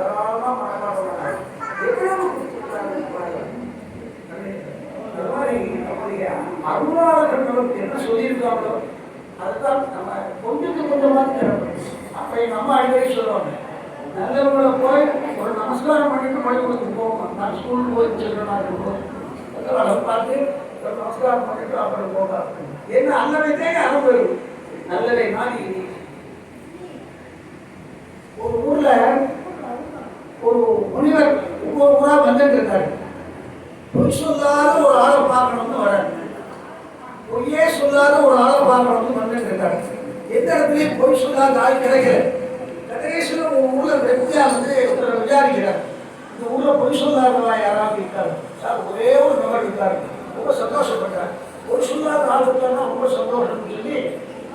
தாராளமா மனப்பாடம் பண்ணலாம். என்ன சொல்லியிருக்காங்களோ அதுதான் நம்ம கொஞ்சத்துக்கு கொஞ்சமாக தேவைப்படும் அப்போ நம்ம அடிக்கடி சொல்லுவாங்க நல்லவங்களை போய் ஒரு நமஸ்காரம் பண்ணிட்டு பள்ளிக்கூடத்துக்கு போவோம் நான் ஸ்கூலுக்கு போய் சில்ட்ரனாக இருக்கும் அதை பார்த்து ஒரு நமஸ்காரம் பண்ணிட்டு அப்புறம் போக என்ன நல்லவை தேங்க அனுபவம் நல்லவை மாதிரி ஒரு ஊர்ல ஒரு முனிவர் ஒவ்வொரு ஊரா வந்துட்டு இருக்காரு பொய் சொல்லாத ஒரு ஆளை பார்க்கணும்னு வராரு பொய்யே சொல்லாத ஒரு ஆளை பார்க்கணும்னு வந்துட்டு இருக்காரு எந்த இடத்துலையும் பொய் சொல்லாத ஆள் கிடைக்கல. கடைசியில் ஒரு ஊர்ல வெத்தியா வந்து ஒருத்தர் விசாரிக்கிறார். இந்த ஊரில் பொய் சொல்லாதவா யாராவது இருக்காரு சார் ஒரே ஒரு நபர் இருக்காரு. ரொம்ப சந்தோஷப்பட்டார். பொய் சொல்லாத ஆள் இருக்காருன்னா ரொம்ப சந்தோஷம்னு சொல்லி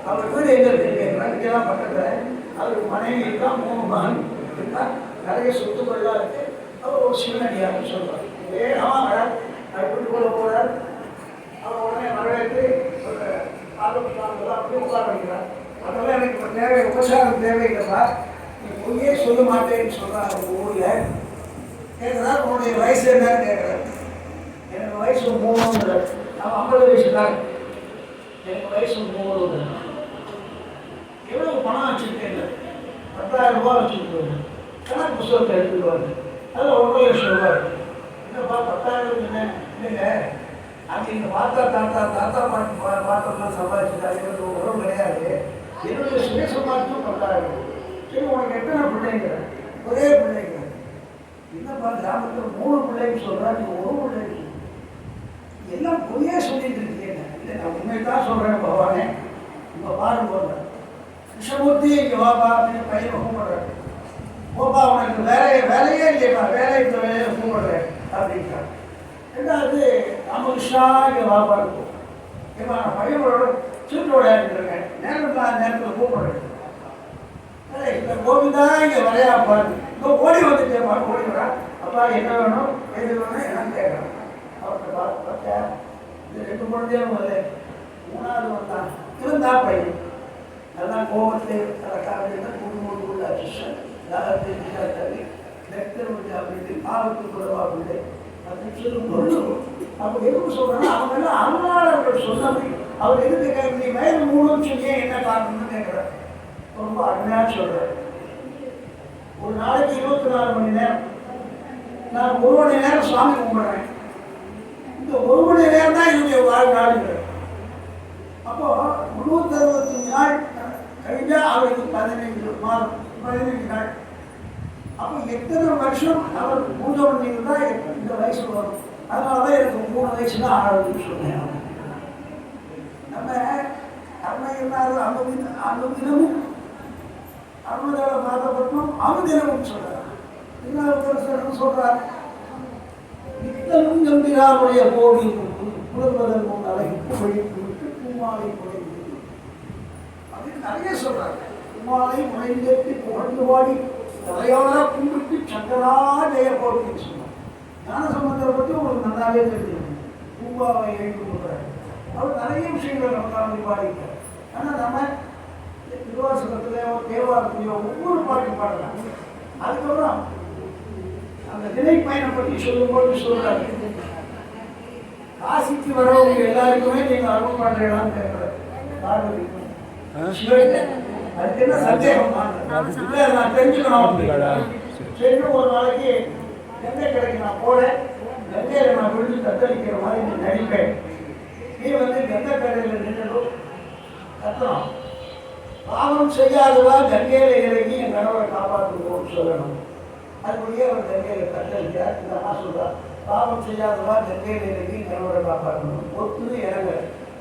அவர் வீடு எங்க இருக்கு? கேட்கிறார் இங்கெல்லாம் பக்கத்துல. அவருக்கு மனைவி இருக்கா? மூணு மகன் இருக்கா? நிறைய சொத்துக்கள்லாம் இருக்குது அவர் ஒரு சிவனடியார்னு சொல்றார் வேகமா வரார் கூட்டு வீட்டுக்குள்ள போறார் அவர் உடனே வரவேற்று ஒரு ஆலோசனை அப்படியே உட்கார வைக்கிறார் அதெல்லாம் எனக்கு தேவை உபசாரம் தேவையில்லைப்பா. நீ பொய்யே சொல்ல மாட்டேன்னு சொல்றாங்க உங்க ஊர்ல. கேட்குறா உன்னுடைய வயசு என்னன்னு கேட்குறாரு எனக்கு வயசு மூணுங்கிறார் அவன் ஐம்பது வயசுதான் எனக்கு வயசு மூணுங்கிறார் எவ்வளவு பணம் வச்சிருக்கேன் பத்தாயிரம் ரூபாய் வச்சிருக்கேன் கணக்கு புத்தகத்தை எடுத்துக்குவாங்க அதில் ஒன்றரை லட்சம் ரூபாய் என்னப்பா பத்தாயிரம் இல்லை இல்லைங்க. அது இங்கே பார்த்தா தாத்தா தாத்தா பாட்டி பா பார்த்தோம்லாம் சம்பாதிச்சிட்டாங்க உறவு கிடையாது. என்னுடைய சுய சம்பாதிச்சும் பத்தாயிரம் சரி உனக்கு எத்தனை பிள்ளைங்க? ஒரே பிள்ளைங்க. என்னப்பா கிராமத்தில் மூணு பிள்ளைங்க சொல்கிறா நீ ஒரு பிள்ளைங்க எல்லாம் பொய்யே சொல்லிட்டு இருக்கீங்க. இல்லை நான் உண்மை தான் சொல்கிறேன் பகவானே. இப்போ பாருங்க கிருஷ்ணமூர்த்தி இங்கே அப்படின்னு போப்பா உனக்கு வேலையை வேலையே இல்லையப்பா வேலை இந்த வேலையை கூப்பிடுறேன் அப்படின்ட்டான் ரெண்டாவது ராமகிருஷ்ணா இங்கே வாப்பா இருக்கும். இப்போ நான் பையனோட சீட்டோட இருக்கேன். நேரம் தான் நேரத்தில் கூப்பிடுறேன் ஏய், இந்த கோவிந்தா இங்கே வரையாப்பா இப்போ ஓடி வந்துட்டேப்பா ஓடி வரா. அப்பா என்ன வேணும்? எது வேணும் என்னன்னு கேட்குறான். அவர்கிட்ட பார்த்து பார்த்தா இது ரெண்டு குழந்தையும் வரல மூணாவது வந்தான். இருந்தா பையன். நல்லா கோபத்தில் கலக்காவில குடும்பம் உள்ள கிருஷ்ணன் தாகத்தை அப்படி பாவத்து குறவா அப்படின்னு சொல்லி அப்போ எதுக்கு சொல்றேன்னா அவங்க எல்லாம் அருளாளர்கள் சொன்னபடி அவர் எதுக்கு கேட்க நீ மேலும் மூணுன்னு சொல்லியே என்ன காரணம்னு கேட்குறாரு. ரொம்ப அருமையாக சொல்றாரு. ஒரு நாளைக்கு இருபத்தி நாலு மணி நேரம். நான் ஒரு மணி நேரம் சுவாமி கும்பிடுறேன். இந்த ஒரு மணி நேரம் தான் என்னுடைய வாழ்நாளுங்கிறார் அப்போ முந்நூற்றி அறுபத்தஞ்சு நாள் கழிஞ்சா அவருக்கு பதினைஞ்சு மாதம். பதினைஞ்சு அப்போ எத்தனை வருஷம் அவர் பூஜை பண்ணியிருந்தா எனக்கு இந்த வயசு வரும். அதனால தான் எனக்கு மூணு வயசு தான் ஆகுதுன்னு சொன்னேன் நம்ம கர்ம இல்லாத அந்த அந்த தினமும் அனுதினமும் அருணதேவ அவன் தினமும் சொல்கிறார் இன்னொரு சொல்கிறார் இத்தனும் கம்பீராருடைய கோடி புலர்வதன் முன் அழகி பொழிப்பு விட்டு பூமாலை குறைந்து அப்படின்னு நிறைய சொல்கிறாங்க பூமாலை முளைந்தேற்றி புகழ்ந்து பாடி தலையோட கும்பிட்டு சங்கரா ஜெய போடுன்னு சொன்னார். ஞான சம்பந்தரை பற்றி உங்களுக்கு நல்லாவே தெரிஞ்சிருக்கும் பூமாவை எழுந்து கொடுக்குறாரு அவர் நிறைய விஷயங்கள் நமக்காக பாடிக்கிறார் ஆனால் நம்ம திருவாசகத்திலேயோ தேவாரத்திலேயோ ஒவ்வொரு பாட்டு பாடலாம். அதுக்கப்புறம் அந்த திணை பயணம் பற்றி சொல்லும்போது சொல்றாரு. காசிக்கு வரவங்க எல்லாருக்குமே நீங்க அருள் பண்றீங்களான்னு கேட்கிறாரு. பார்வதி. அதுக்கு என்ன சந்தேகம்? இல்ல நான் தெரிஞ்சுக்கணும் அப்படிங்கிறா. சரி ஒரு நாளைக்கு கங்கை கடைக்கு நான் போனேன் கங்கையில நான் விழுந்து தத்தளிக்கிற மாதிரி நீ நடிப்பேன். நீ வந்து கங்கை கரையில நின்று கத்தணும் பாவம் செய்யாதவா கங்கையில இறங்கி என் கணவரை காப்பாற்றுவோம்னு சொல்லணும். அதுக்குள்ளேயே அவர் கங்கையில தத்தளிக்கிறார். இந்த அம்மா சொல்றார் பாவம் செய்யாதவா கங்கையில இறங்கி கணவரை காப்பாற்றணும். ஒத்துன்னு இறங்க.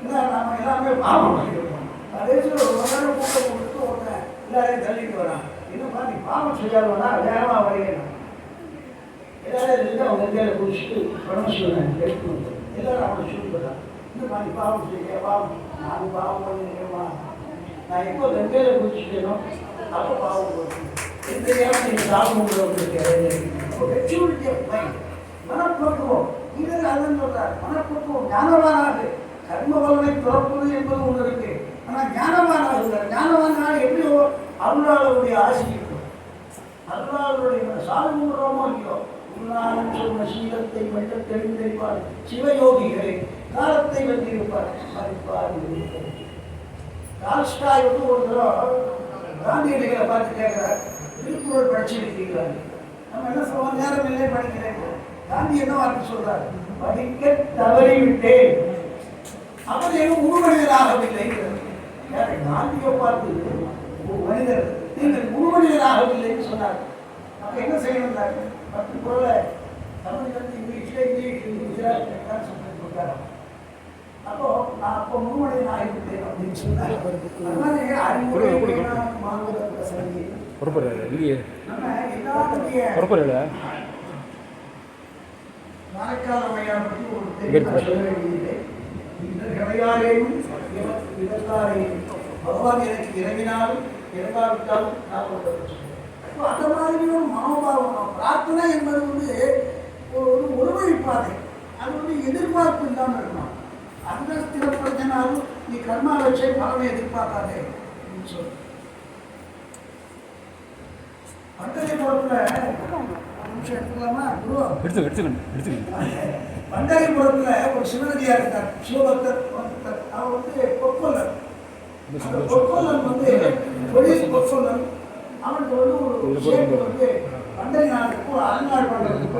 இல்லை நம்ம எல்லாமே பாவம் பண்ணிருக்கோம் அதே சொல்லி ஒரு நேரம் கூட்டம் கொடுத்து உடனே எல்லாரையும் தள்ளிட்டு வரான் என்னப்பா நீ பாவம் செய்யாதவனா? வேகமாக வரையணும் எல்லாரும் இருந்து அவங்க கங்கையில குடிச்சிட்டு பரமசிவன் எடுக்கணும் எல்லாரும் அவனை சொல்லிவிடுறான் என்னப்பா நீ பாவம் செய்ய பாவம் நான் பாவம் பண்ணிருக்கேன் நான் எப்போ கங்கையில குடிச்சிட்டேனோ அப்போ பாவம் பண்ணுவேன். எந்த நேரம் நீங்கள் சாப்பிடுவோம் மெச்சூரிட்டி ஆஃப் மைண்ட் மனப்பக்குவம். இது அதன் சொல்றார் மனப்பக்குவம் ஞானவானாக கர்ம பலனை துறப்பது என்பது ஒன்று இருக்கு. ஆனால் ஞானவானாக சொல்றார் ஞானவானாக எப்படியோ அருளாளருடைய ஆசை இருக்கும் அல்லாவுடைய சாமி இல்லையோ உன்னாலும் சொன்ன சீலத்தை வெள்ள தெளிந்தெளிப்பார் சிவயோகிகளே காலத்தை வென்றிருப்பார் மதிப்பார் டால்ஸ்டாய் வந்து ஒரு தடவை காந்தியடிகளை பார்த்து கேட்கிறார் திருக்குறள் படிச்சிருக்கீங்களா நம்ம என்ன சொல்லுவோம்? நேரம் இல்லை படிக்கிறேன். காந்தி என்ன வார்த்தை சொல்றார்? படிக்க தவறிவிட்டேன். அவர் எதுவும் உருவணியராகவில்லை காந்தியை பார்த்து ஒரு மனிதர். நீங்கள் உருவணியராகவில்லைன்னு சொன்னார். அப்ப என்ன செய்யணும் பத்து குரலை? தமிழ்லேருந்து இங்கிலீஷ்ல இங்கிலீஷ் குஜராத் சொல்லி கொடுத்தாரு அப்போ நான் அப்போ முன்மொழியை ஆகிவிட்டேன் அப்படின்னு சொன்னார். அதனால அறிவுரை வேணாம், மானுட பிரசங்கி. பொறுப்பு இல்லையே. நம்ம எல்லாருடைய பொறுப்பு இல்லை. மழைக்கால மையார் பற்றி ஒரு தெரியும் பகவான் எனக்கு இறங்கினாலும் இறங்காவிட்டாலும் நான் அந்த மாதிரி ஒரு மனோபாவம் பிரார்த்தனை என்பது வந்து ஒரு ஒரு ஒருவழிப்பாதை அது வந்து எதிர்பார்ப்பு இல்லாமல் இருக்கணும் அந்த ஸ்திரப்படுத்தினாலும் நீ கர்மா வச்சே பலனை எதிர்பார்க்காதே அப்படின்னு சொல்லு பண்டகை பொறுப்புல நிமிஷம் எடுத்துக்கலாமா குரு எடுத்து எடுத்துக்கணும் எடுத்துக்கணும் பண்டரிபுரத்துல ஒரு சிவநதியாக இருந்தார் சிவபக்தர். அவர் வந்து பொற்கொல்லர் அந்த பொற்கொல்லன் வந்து தொழில் பொற்கொல்லன் அவனுக்கு வந்து ஒரு ஷேப் வந்து அலங்காடு பண்ணுறதுக்கு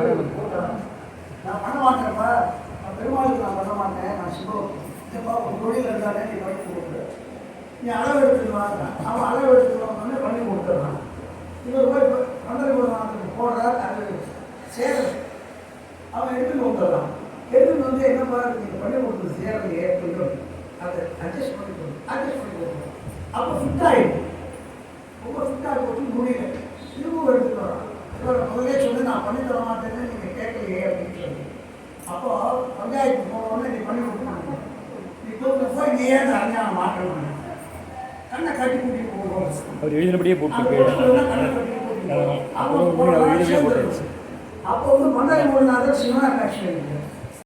நான் பண்ண மாட்டேன்ப்பா. நான் பெருமாளுக்கு நான் பண்ண மாட்டேன். நான் சிவ இல்லைப்பா தொழில் இருந்தாலே நீ பண்ணி கொடுக்குற நீ அளவு அவன் அளவு பண்ணி கொடுத்துட்றான். இவர் போய் பண்டரிபுரம் போடுறார். அது சேரல் அவன் எடுத்துட்டு வந்துடுறான். எடுத்துட்டு வந்து என்ன பாரு நீங்கள் பண்ணி கொடுத்தது சேரலையே கொஞ்சம் அதை அட்ஜஸ்ட் பண்ணி அட்ஜஸ்ட் பண்ணி அப்போ ஃபிட் ஆகிடும் ரொம்ப ஃபிட்டாக போட்டு முடியல. திரும்ப எடுத்துட்டு முதலே சொல்லி நான் பண்ணி தர மாட்டேன்னு நீங்கள் கேட்கலையே அப்படின்னு சொல்லி. அப்போ பஞ்சாயத்து போன உடனே நீ பண்ணி கொடுக்கணும் நீ தூக்கப்போ நீ ஏன் அஞ்ஞானம் மாற்றணும் கண்ணை கட்டி போகணும் அவர் எழுதினபடியே போட்டு போகணும். அப்போ வந்து சிவனா காட்சி அளிக்கிறார்